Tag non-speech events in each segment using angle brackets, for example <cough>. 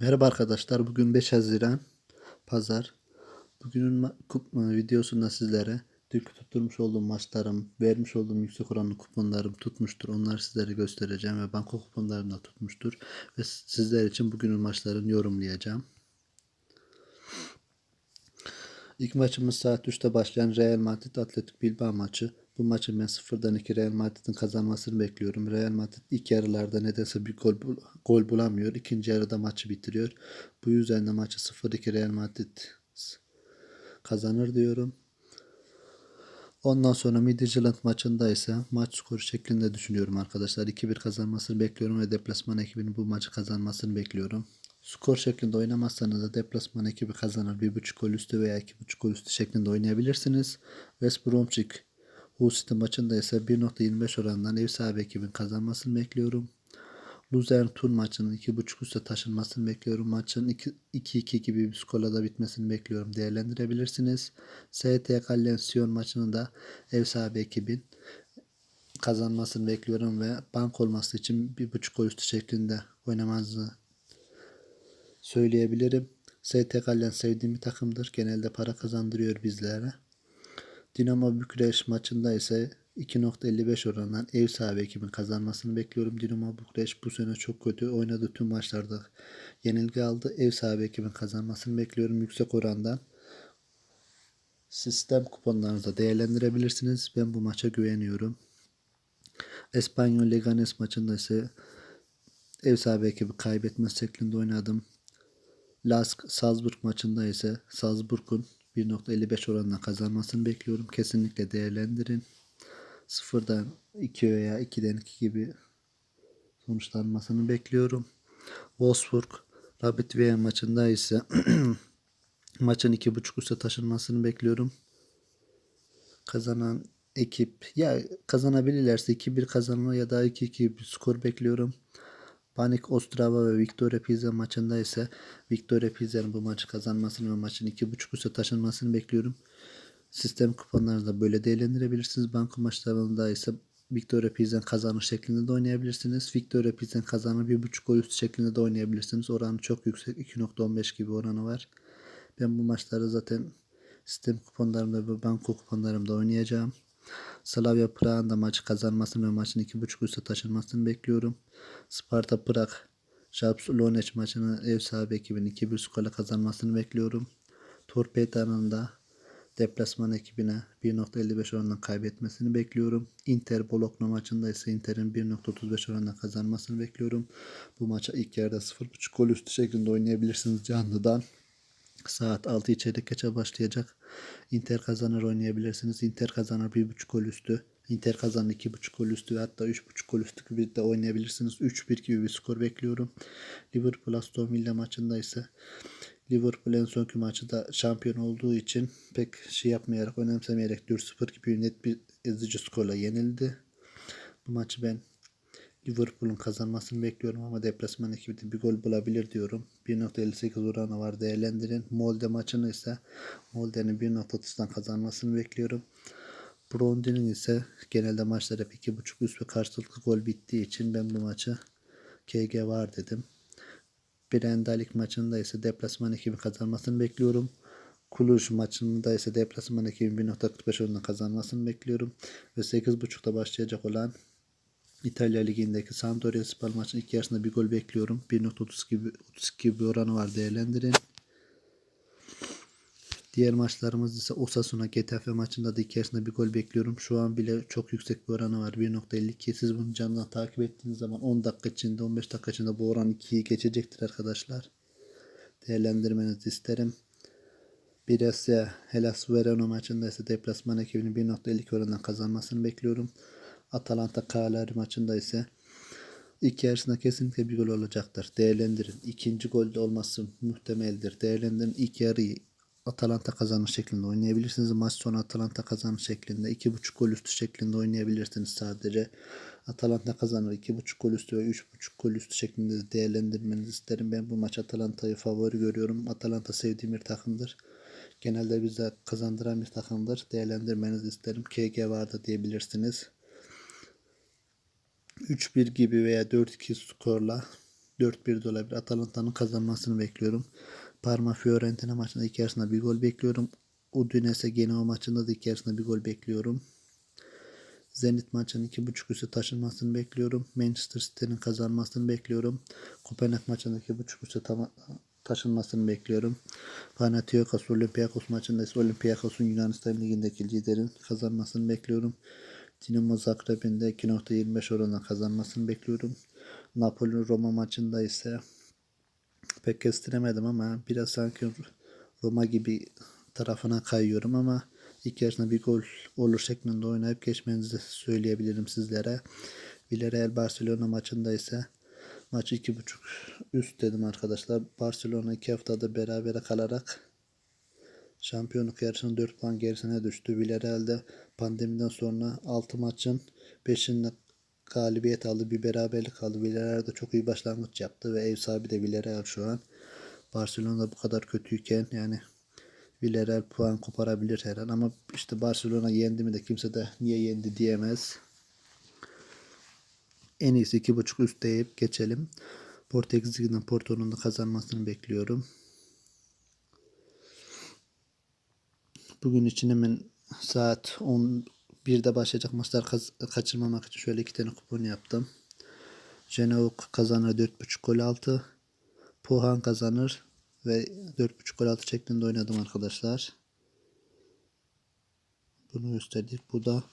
Merhaba arkadaşlar. Bugün 5 Haziran Pazar. Bugünün kup- e, videosunda sizlere dünkü tutturmuş olduğum maçlarım, vermiş olduğum yüksek oranlı kuponlarım tutmuştur. Onları sizlere göstereceğim ve banko kuponlarım da tutmuştur. Ve sizler için bugünün maçlarını yorumlayacağım. İlk maçımız saat 3'te başlayan Real Madrid Atletik Bilbao maçı. Bu maçın ben 0'dan 2 Real Madrid'in kazanmasını bekliyorum. Real Madrid ilk yarılarda nedense bir gol, gol bulamıyor. İkinci yarıda maçı bitiriyor. Bu yüzden de maçı 0-2 Real Madrid kazanır diyorum. Ondan sonra Midtjylland maçında ise maç skoru şeklinde düşünüyorum arkadaşlar. 2-1 kazanmasını bekliyorum ve deplasman ekibinin bu maçı kazanmasını bekliyorum. Skor şeklinde oynamazsanız da deplasman ekibi kazanır. 1.5 gol üstü veya 2.5 gol üstü şeklinde oynayabilirsiniz. West Bromwich Hull City maçında ise 1.25 oranından ev sahibi ekibin kazanmasını bekliyorum. Luzern Tur maçının 2.5 üste taşınmasını bekliyorum. Maçın 2-2 gibi bir skorla da bitmesini bekliyorum. Değerlendirebilirsiniz. ST Gallen Sion maçının da ev sahibi ekibin kazanmasını bekliyorum ve bank olması için 1.5 gol üstü şeklinde oynamanızı söyleyebilirim. ST Gallen sevdiğim bir takımdır. Genelde para kazandırıyor bizlere. Dinamo Bükreş maçında ise 2.55 oranından ev sahibi ekibin kazanmasını bekliyorum. Dinamo Bükreş bu sene çok kötü oynadı. Tüm maçlarda yenilgi aldı. Ev sahibi ekibin kazanmasını bekliyorum yüksek orandan. Sistem kuponlarınızda değerlendirebilirsiniz. Ben bu maça güveniyorum. Espanyol Leganes maçında ise ev sahibi ekibi kaybetmez şeklinde oynadım. Lask Salzburg maçında ise Salzburg'un 1.55 oranla kazanmasını bekliyorum. Kesinlikle değerlendirin. 0'dan 2 veya 2'den 2 gibi sonuçlanmasını bekliyorum. Wolfsburg Rapid Wien maçında ise <clears throat> maçın 2.5 üste taşınmasını bekliyorum. Kazanan ekip ya kazanabilirlerse 2-1 kazanma ya da 2-2 bir skor bekliyorum. Panik Ostrava ve Victoria Pisa maçında ise Victoria Pisa'nın bu maçı kazanmasını ve maçın 2.5 üste taşınmasını bekliyorum. Sistem kuponlarınızda böyle değerlendirebilirsiniz. Banko maçlarında ise Victoria Pilsen kazanır şeklinde de oynayabilirsiniz. Victoria Pilsen kazanır 1.5 gol üstü şeklinde de oynayabilirsiniz. Oranı çok yüksek. 2.15 gibi oranı var. Ben bu maçları zaten sistem kuponlarımda ve banko kuponlarımda oynayacağım. Slavia Prag'ın da maçı kazanmasını ve maçın 2.5 üstü taşınmasını bekliyorum. Sparta Prag Shakhtar Donetsk maçını ev sahibi ekibin 2-1 skorla kazanmasını bekliyorum. Torpeda'nın da deplasman ekibine 1.55 oranla kaybetmesini bekliyorum. Inter Bologna maçında ise Inter'in 1.35 oranla kazanmasını bekliyorum. Bu maça ilk yarıda 0.5 gol üstü şeklinde oynayabilirsiniz canlıdan. Saat 6 içerik geçe başlayacak. Inter kazanır oynayabilirsiniz. Inter kazanır 1.5 gol üstü. Inter kazanır 2.5 gol üstü ve hatta 3.5 gol üstü gibi de oynayabilirsiniz. 3-1 gibi bir skor bekliyorum. Liverpool Aston Villa maçında ise Liverpool en sonki maçı da şampiyon olduğu için pek şey yapmayarak, önemsemeyerek 4-0 gibi net bir ezici skorla yenildi. Bu maçı ben Liverpool'un kazanmasını bekliyorum ama deplasman ekibi de bir gol bulabilir diyorum. 1.58 oranı var değerlendirin. Molde maçını ise Molde'nin 1.30'dan kazanmasını bekliyorum. Brondin'in ise genelde maçlar hep 2.5 üst ve karşılıklı gol bittiği için ben bu maçı KG var dedim. Brendalik maçında ise deplasman ekibi kazanmasını bekliyorum. Kuluş maçında ise deplasman ekibin 1.45 oranla kazanmasını bekliyorum. Ve 8.5'da başlayacak olan İtalya Ligi'ndeki Sampdoria Spal maçının ilk yarısında bir gol bekliyorum. 1.30 gibi 32 gibi bir oranı var değerlendirin. Diğer maçlarımız ise Osasuna Getafe maçında da ilk yarısında bir gol bekliyorum. Şu an bile çok yüksek bir oranı var. 1.52. Siz bunu canlı takip ettiğiniz zaman 10 dakika içinde 15 dakika içinde bu oran 2'yi geçecektir arkadaşlar. Değerlendirmenizi isterim. Brescia Hellas Verona maçında ise deplasman ekibinin 1.52 oranından kazanmasını bekliyorum. Atalanta Cagliari maçında ise ilk yarısında kesinlikle bir gol olacaktır. Değerlendirin. İkinci golde olması muhtemeldir. Değerlendirin. İlk yarıyı Atalanta kazanır şeklinde oynayabilirsiniz. Maç sonu Atalanta kazanır şeklinde. 2.5 gol üstü şeklinde oynayabilirsiniz sadece. Atalanta kazanır 2.5 gol üstü ve 3.5 gol üstü şeklinde değerlendirmenizi isterim. Ben bu maç Atalanta'yı favori görüyorum. Atalanta sevdiğim bir takımdır. Genelde bize kazandıran bir takımdır. Değerlendirmenizi isterim. KG vardı diyebilirsiniz. 3-1 gibi veya 4-2 skorla 4-1 de olabilir. Atalanta'nın kazanmasını bekliyorum. Parma Fiorentina maçında ilk yarısında bir gol bekliyorum. Udinese Genoa maçında da ilk yarısında bir gol bekliyorum. Zenit maçının 2.5 üstü taşınmasını bekliyorum. Manchester City'nin kazanmasını bekliyorum. Kopenhag maçının 2.5 üstü taşınmasını bekliyorum. Panathinaikos Olympiakos maçında ise Olympiakos'un Yunanistan Ligi'ndeki liderin kazanmasını bekliyorum. Dinamo Zagreb'in de 2.25 oranla kazanmasını bekliyorum. Napoli Roma maçında ise pek kestiremedim ama biraz sanki Roma gibi tarafına kayıyorum ama ilk yarısında bir gol olur şeklinde oynayıp geçmenizi söyleyebilirim sizlere. Villarreal Barcelona maçında ise maç 2.5 üst dedim arkadaşlar. Barcelona 2 haftada berabere kalarak şampiyonluk yarışının 4 puan gerisine düştü. Villarreal'de pandemiden sonra 6 maçın 5'inde galibiyet aldı. Bir beraberlik aldı. Villarreal de çok iyi başlangıç yaptı ve ev sahibi de Villarreal şu an. Barcelona bu kadar kötüyken yani Villarreal puan koparabilir her an ama işte Barcelona yendi mi de kimse de niye yendi diyemez. En iyisi 2.5 üst deyip geçelim. Portekiz Ligi'nin Porto'nun da kazanmasını bekliyorum. Bugün için hemen saat 11'de başlayacak maçlar kaçırmamak için şöyle iki tane kupon yaptım. Genoa kazanır 4.5 gol altı. Puhan kazanır ve 4.5 gol altı şeklinde oynadım arkadaşlar. Bunu gösterdik. Bu da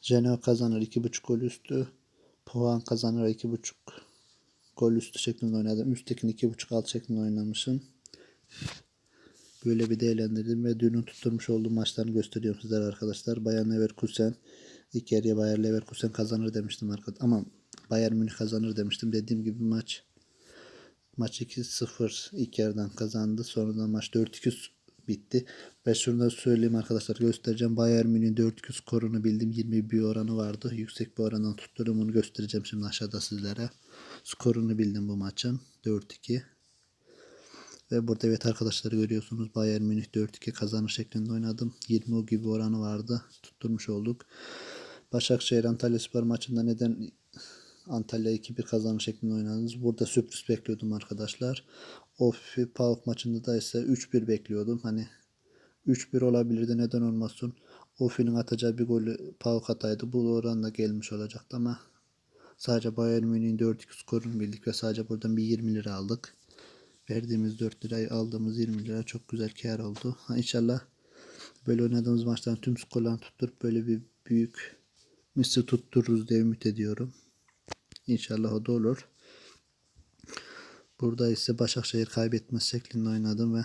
Genoa kazanır 2.5 gol üstü. Puhan kazanır 2.5 gol üstü şeklinde oynadım. Üsttekini 2.5 alt şeklinde oynamışım. Böyle bir değerlendirdim ve dünün tutturmuş olduğum maçlarını gösteriyorum sizlere arkadaşlar. Bayern Leverkusen ilk yarıya Bayer Leverkusen kazanır demiştim arkadaşlar. Ama Bayern Münih kazanır demiştim. Dediğim gibi maç maç 2-0 ilk yarıdan kazandı. Sonradan maç 4-2 bitti. Ve şunu da söyleyeyim arkadaşlar göstereceğim. Bayern Münih'in 4-2 skorunu bildim. 21 oranı vardı. Yüksek bir orandan tutturdum. Onu göstereceğim şimdi aşağıda sizlere. Skorunu bildim bu maçın. 4-2. Ve burada evet arkadaşlar görüyorsunuz Bayern Münih 4-2 kazanır şeklinde oynadım. 20 o gibi oranı vardı. Tutturmuş olduk. Başakşehir Antalya Spor maçında neden Antalya 2-1 kazanır şeklinde oynadınız? Burada sürpriz bekliyordum arkadaşlar. Ofi Pauk maçında da ise 3-1 bekliyordum. Hani 3-1 olabilirdi neden olmasın. Ofi'nin atacağı bir golü Pauk ataydı. Bu oran da gelmiş olacaktı ama sadece Bayern Münih'in 4-2 skorunu bildik ve sadece buradan bir 20 lira aldık. Verdiğimiz 4 lirayı aldığımız 20 lira çok güzel kar oldu. Ha, inşallah böyle oynadığımız maçların tüm skorlarını tutturup böyle bir büyük misli tuttururuz diye ümit ediyorum. İnşallah o da olur. Burada ise Başakşehir kaybetmez şeklinde oynadım ve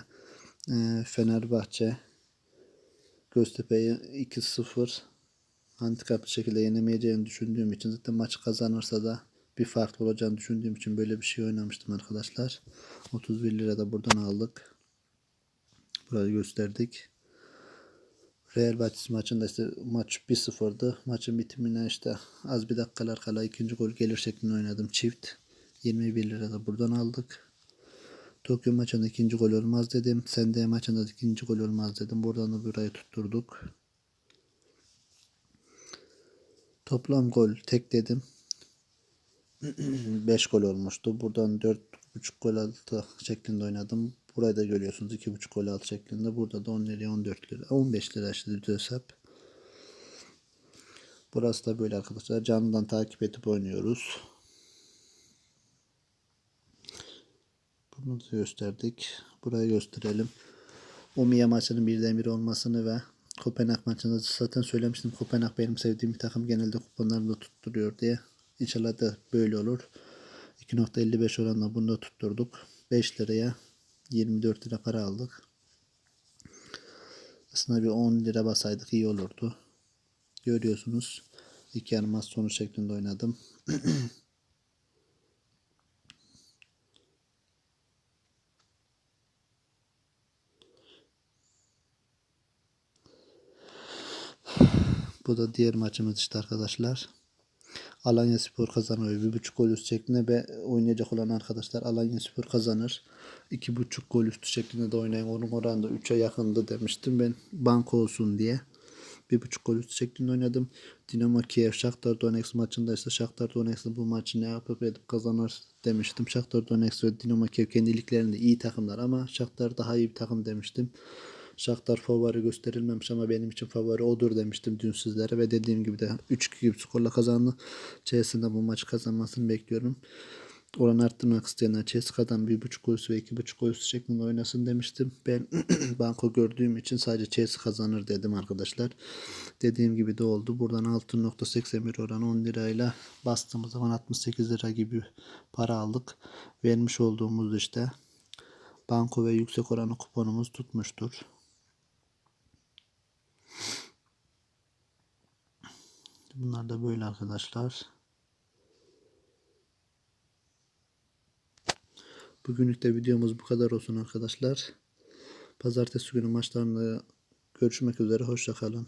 e, Fenerbahçe Göztepe'yi 2-0 handikaplı şekilde yenemeyeceğini düşündüğüm için zaten maçı kazanırsa da bir farklı olacağını düşündüğüm için böyle bir şey oynamıştım arkadaşlar. 31 lira da buradan aldık. Burayı gösterdik. Real Betis maçında ise maç 1-0'dı. Maçın bitimine işte az bir dakikalar kala ikinci gol gelir şeklinde oynadım çift. 21 lira da buradan aldık. Tokyo maçında ikinci gol olmaz dedim. Sende maçında da ikinci gol olmaz dedim. Buradan da burayı tutturduk. Toplam gol tek dedim. <clears throat> 5 gol olmuştu. Buradan 4.5 gol altı şeklinde oynadım. Burayı da görüyorsunuz 2.5 gol altı şeklinde. Burada da 10 liraya 14 lira 15 lira işte düz hesap. Burası da böyle arkadaşlar. Canlıdan takip edip oynuyoruz. Bunu da gösterdik. Burayı gösterelim. Omiya maçının birden bir olmasını ve Kopenhag maçında zaten söylemiştim. Kopenhag benim sevdiğim bir takım. Genelde kuponlarını da tutturuyor diye. İnşallah da böyle olur. 2.55 oranla bunu da tutturduk. 5 liraya 24 lira para aldık. Aslında bir 10 lira basaydık iyi olurdu. Görüyorsunuz. İki yarım sonuç şeklinde oynadım. <clears throat> Bu da diğer maçımız işte arkadaşlar. Alanya Spor kazanıyor. Bir buçuk gol üstü şeklinde ve oynayacak olan arkadaşlar Alanya Spor kazanır. İki buçuk gol üstü şeklinde de oynayın. Onun oranı da 3'e yakındı demiştim ben banko olsun diye. Bir buçuk gol üstü şeklinde oynadım. Dinamo Kiev Shakhtar Donetsk maçında ise Shakhtar Donetsk bu maçı ne yapıp edip kazanır demiştim. Shakhtar Donetsk ve Dinamo Kiev kendi liglerinde iyi takımlar ama Shakhtar daha iyi bir takım demiştim. Shakhtar favori gösterilmemiş ama benim için favori odur demiştim dün sizlere ve dediğim gibi de 3-2 gibi skorla kazandı. Chelsea'nin bu maçı kazanmasını bekliyorum. Oran arttırmak isteyenler Chelsea'dan 1.5 gol ve 2.5 gol şeklinde oynasın demiştim. Ben <clears throat> banko gördüğüm için sadece Chelsea kazanır dedim arkadaşlar. Dediğim gibi de oldu. Buradan 6.81 oran 10 lirayla bastığımız zaman 68 lira gibi para aldık. Vermiş olduğumuz işte banko ve yüksek oranı kuponumuz tutmuştur. Bunlar da böyle arkadaşlar. Bugünlük de videomuz bu kadar olsun arkadaşlar. Pazartesi günü maçlarında görüşmek üzere. Hoşçakalın.